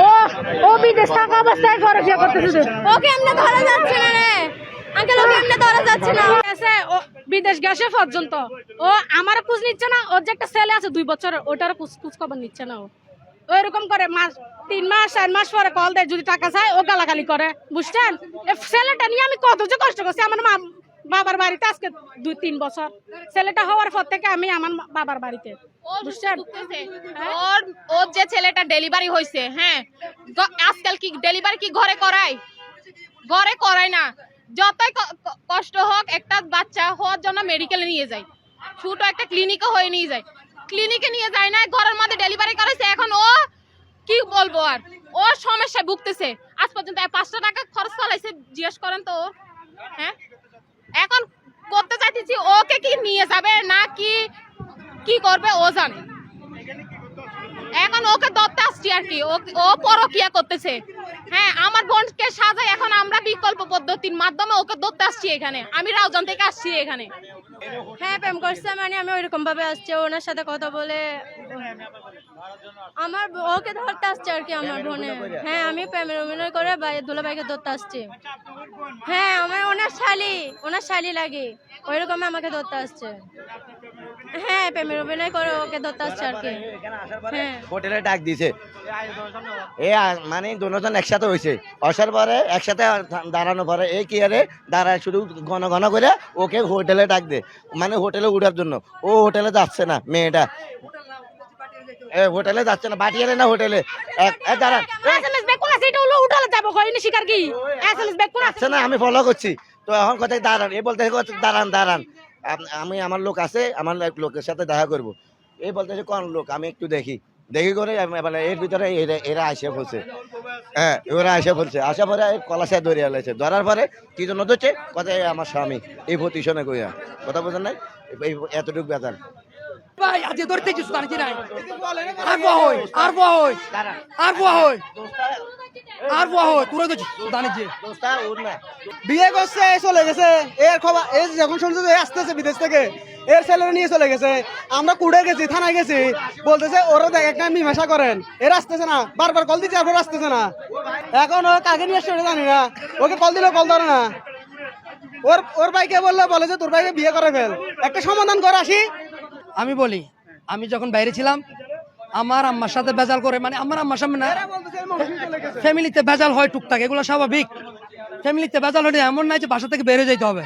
ও ও বিদেশ থাকা অবস্থায় পরকিয়া করতেছে ওকে এমনি ধরা যাচ্ছে না রে। আঙ্কেল ওকে এমনি ধরা যাচ্ছে না। বিদেশ গেছে পর্যন্ত। ও আমার খোঁজ নিচ্ছে না ওর যে একটা ছেলে আছে দুই বছর ওটার খোঁজ খোঁজ খবর নিচ্ছে না ও। ওইরকম করে মাস তিন মাস, চার মাস পরে কল দেয়, যদি টাকা চায়, ও গালাগালি করে, বুঝছেন? ছেলেটা নিয়ে আমি কত যে কষ্ট করছি। আমার মা বাবার বাড়িতে আজকে দুই, তিন বছর। ছেলেটা হওয়ার পর থেকে আমি আমার বাবার বাড়িতে, বুঝছেন? হ্যাঁ? ওর ওর যে ছেলেটা ডেলিভারি হয়েছে হ্যাঁ? আজকাল কি ডেলিভারি কি ঘরে করায়? ঘরে করায় না। যতই কষ্ট হোক, একটা বাচ্চা হওয়ার জন্য মেডিকেলে নিয়ে যায়। ছোট একটা ক্লিনিকে হয়ে নিয়ে যায়। ক্লিনিকে নিয়ে যায় না, ঘরের মধ্যে ডেলিভারি করাইছে, এখন ও কি বলব আর? ও সমস্যায় ভুগতেছে। আজ পর্যন্ত পাঁচশো টাকা খরচ চলাইছে জিজ্ঞেস করেন তো হ্যাঁ? এখন করতে চাইতেছি, ওকে কি নিয়ে যাবে না কি কি করবে ও জানে। এখন ওকে দত্তে আসছি আর কি ও পরকিয়া করতেছে। হ্যাঁ আমার বোনকে সাজাই এখন আমরা বিকল্প পদ্ধতির মাধ্যমে ওকে ধরতে আসছি এখানে। আমি রাউজান থেকে আসছি এখানে। হ্যাঁ প্রেম করছে মানে আমি ওইরকম ভাবে আসছি, ওনার সাথে কথা বলে। আমার ওকে ধরতে আসছে আর কি আমার বোনে। হ্যাঁ আমি প্রেমের অভিনয় করে ভাই দুলা ভাইকে ধরতে আসছি। হ্যাঁ আমার ওনার শালি ওনার শালি লাগে ওইরকম আমাকে ধরতে আসছে। হ্যাঁ প্রেমের অভিনয় করে ওকে ধরতে আসছে আর কি। হ্যাঁ। হোটেলে ডাক দিছে এ মানে দুজন একসাথে হয়েছে। আসার পরে একসাথে দাঁড়ানো পরে এই কি আরে দাঁড়ায় শুধু ঘন ঘন করে ওকে হোটেলে ডাক দে। মানে হোটেলে উঠার জন্য। ও হোটেলে যাচ্ছে না মেয়েটা। হোটেলে যাচ্ছে না বাটিয়ারে না হোটেলে। দাঁড়ান এসএমএস কোন আছে? এটা হলো উঠালে যাব কইনি শিকার কি? এসএমএস ব্যাক কোন আছে না আমি ফলো করছি। তো এখন কোথায় দাঁড়ান? এ বলতে দাঁড়ান দাঁড়ান। আমি আমার লোক আছে, আমার লোকের সাথে দেখা করব। এই বলতেছে কোন লোক? আমি একটু দেখি। দেখি করে মানে এর ভিতরে এরা- আসে বলছে হ্যাঁ ওরা আসে বলছে আসা পরে কলাশায় ধরে আলাইছে ধরার পরে কি জন্য ধরছে? কথা আমার স্বামী, এই প্রতিশনে কইয়া। কথা বোঝেন নাই? এতটুকু বেতন ধরতে নাই। আর আর আর আর তোরা যে। বিয়ে করছে চলে গেছে। এর খবর এই যখন যে আসতেছে বিদেশ থেকে, এর নিয়ে চলে গেছে। আমরা কুড়ে গেছি, থানায় গেছি। বলতেছে দেখ, একটা করেন। আসতেছে না। বারবার কল দিচ্ছে আপনার আসতেছে না। এখন ও কাকে নিয়ে আসছে জানি না। ওকে কল দিলেও কল ধরে না। ওর ওর ভাইকে বললে, বলে যে তোর ভাইকে বিয়ে করে ফেল। একটা সমাধান করে, আসি। আমি বলি, আমি যখন বাইরে ছিলাম, আমার আম্মার সাথে ভেজাল করে মানে আমার আম্মার সামনে না ফ্যামিলিতে ভেজাল হয় টুকটাক, এগুলো স্বাভাবিক। ফ্যামিলিতে ভেজাল হলে এমন নাই যে বাসা থেকে বেরিয়ে যেতে হবে।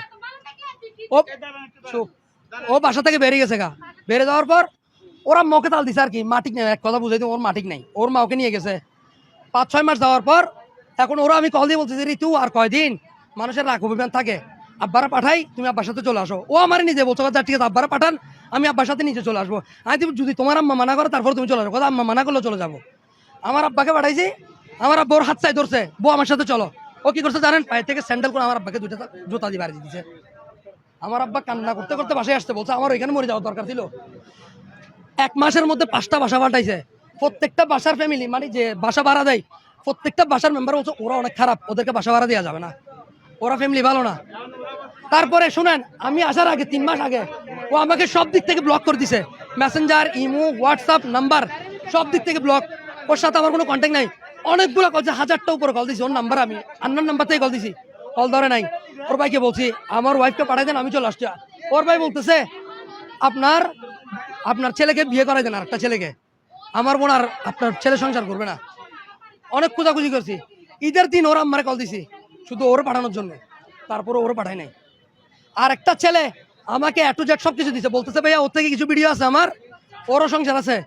ও, চুপ। ও বাসা থেকে বেরিয়ে গেছে গা। বেরিয়ে যাওয়ার পর ওরা মকে তাল দিছে আর কি মাটিক নেই, এক কথা বুঝাই ওর মাটিক নেই। ওর মা ওকে নিয়ে গেছে। পাঁচ, ছয় মাস যাওয়ার পর এখন ওরা আমি কল দিয়ে বলছি যে ঋতু, আর কয়দিন? মানুষের রাগ অভিমান থাকে। আব্বারা পাঠাই, তুমি আব্বার সাথে চলে আসো। ও আমার নিজে বলছো ঠিক আছে আব্বারা পাঠান আমি আব্বার সাথে নিচে চলে আসব। আমি যদি তোমার আম্মা মানা করে, তারপর তুমি চলে আসব। কথা, আম্মা মানা করলে চলে যাব। আমার আব্বাকে পাঠাইছি, আমার আব্বা ওর হাত চাই ধরছে। বউ আমার সাথে চলো। ও কি করছে জানেন? পায়ে থেকে স্যান্ডেল করে আমার আব্বাকে দুইটা জুতা দিয়ে বাড়ি দিচ্ছে আমার আব্বা কান্না করতে করতে বাসায় আসতে বলছে, আমার ওইখানে মরে যাওয়ার দরকার ছিল। এক মাসের মধ্যে পাঁচটা বাসা পাল্টাইছে প্রত্যেকটা বাসার ফ্যামিলি মানে যে বাসা ভাড়া দেয়, প্রত্যেকটা বাসার মেম্বার বলছে, ওরা অনেক খারাপ, ওদেরকে বাসা ভাড়া দেওয়া যাবে না। ওরা ফ্যামিলি ভালো না। তারপরে শুনেন, আমি আসার আগে, তিন মাস আগে ও আমাকে সব দিক থেকে ব্লক করে দিছে। মেসেঞ্জার ইমো হোয়াটসঅ্যাপ নাম্বার সব দিক থেকে ব্লক ওর সাথে আমার কোনো কন্ট্যাক্ট নাই। অনেকগুলো কল হাজারটা উপরে কল দিছি। ওর নাম্বার আমি আন্নার নাম্বার থেকে কল দিছি। কল ধরে নাই। ওর ভাইকে বলছি, আমার ওয়াইফকে পাঠাই দেন, আমি চলে আসছি। ওর ভাই বলতেছে, আপনার আপনার ছেলেকে বিয়ে করাই দেন আর একটা ছেলেকে। আমার বোন আর আপনার ছেলে সংসার করবে না। অনেক খোঁজাখুঁজি করছি। ঈদের দিন ওরা আমারে কল দিছি। শুধু ওর পাঠানোর জন্য। তারপরে ওর পাঠাই নাই। আর একটা ছেলে আমাকে এটু জেট সব কিছু দিছে। বলতেছে ভাইয়া ওর থেকে কিছু ভিডিও আছে আমার। ওরও সংসার আছে।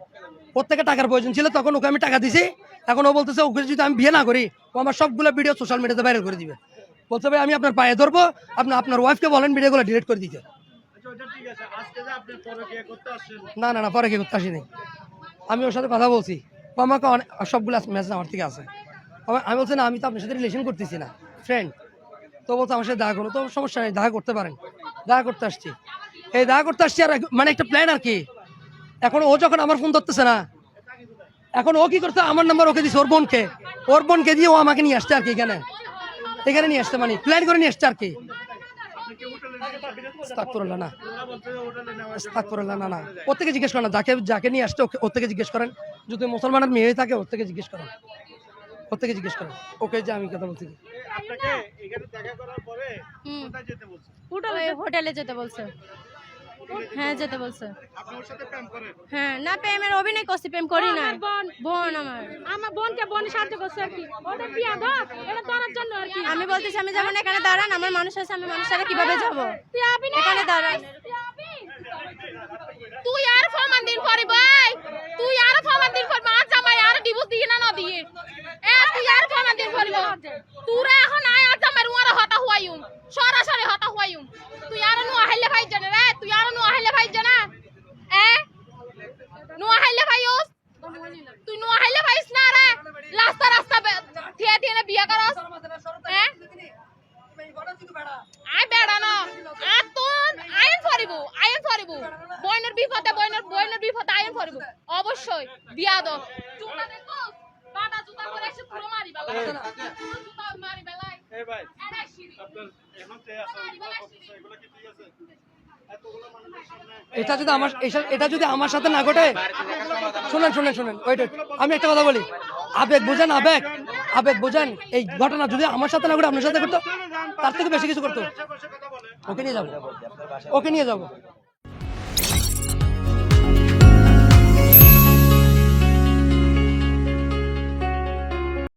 ওর থেকে টাকার প্রয়োজন ছিল তখন ওকে আমি টাকা দিছি। এখন ও বলতেছে ওকে যদি আমি বিয়ে না করি ও আমার সবগুলো ভিডিও সোশ্যাল মিডিয়াতে ভাইরাল করে দিবে। বলছে ভাই আমি আপনার পায়ে ধরবো। আপনি আপনার ওয়াইফকে বলেন ভিডিওগুলো ডিলিট করে দিতে। না না না পরে কি করতে আসিনি। আমি ওর সাথে কথা বলছি। ও আমাকে অনেক সবগুলো মেসেজ আমার থেকে আছে। আমি- আমি বলছি না আমি তো আপনার সাথে রিলেশন করতেছি না। ফ্রেন্ড তো বলছে আমার সাথে দেখা করো। তো সমস্যা নেই দেখা করতে পারেন। দেখা করতে আসছি। এই দেখা করতে আসছি আর মানে একটা প্ল্যান আর কি। এখন ও যখন আমার ফোন ধরতেছে না, এখন ও কি করছে? আমার নাম্বার ওকে দিছে ওর বোনকে। ওর বোনকে দিয়ে ও আমাকে নিয়ে আসছে আর কি এখানে। এখানে নিয়ে আসছে মানে প্ল্যান করে নিয়ে আসছে আর কি। না। না না। ওর থেকে জিজ্ঞেস করেন, যাকে যাকে নিয়ে আসছে ওর থেকে জিজ্ঞেস করেন। যদি মুসলমানের মেয়ে থাকে, ওর থেকে জিজ্ঞেস করেন। ওর থেকে জিজ্ঞেস করেন। ওকে যে আমি কথা বলছি। আপনাকে এখানে দেখা করার পরে হুম। কোথায় যেতে বলছে? ওই হোটেলে যেতে বলছে। হ্যাঁ যেতে বলছে। হ্যাঁ না প্রেমের অভিনয় করছি প্রেম করি না। বোন। বোন আমার। আমার বোনকে বোন সাহায্য করছে আর কি। ওদের বিয়া এটা জন্য আর কি। আমি বলতেছি আমি যাব না এখানে দাঁড়ান আমার মানুষ আছে আমি মানুষের সাথে কীভাবে যাব? তুই আবি না এখানে দাঁড়ান। তুই আর ফরমান দিন পরে ভাই। তুই আর ফরমান দিন পর মা জামাই আর ডিভোর্স দিয়ে না না দিয়ে এ তুই আর ফরমান দিন পরে তুরা এখন আয় আর জামাই উয়ারা হতা হুয়াইউম সরাসরি হতা হুয়াইউম তুই আর নু আইলে ভাই জানে রে, তুই আর নু আইলে ভাই জানা এ? নু আইলে ভাইওস তুই নু আইলে ভাইস না, রে। রাস্তা রাস্তা থিয়ে থিয়ে বিয়া করস। হ্যাঁ আই বেড়া না। আ আতুন আইন ফরিব আইন ফরিব বইনের বিপদে, বইনের বইনের বিপদে আইন ফরিব অবশ্যই, দিয়া দাও এটা যদি আমার এটা যদি আমার সাথে না ঘটে শুনেন শুনেন শুনেন ওইটা আমি একটা কথা বলি। আবেগ বুঝেন আবেগ। আবেগ বুঝেন এই ঘটনা যদি আমার সাথে না ঘটে আপনার সাথে ঘটতো তার থেকে বেশি কিছু করতো। ওকে নিয়ে যাব। ওকে নিয়ে যাব।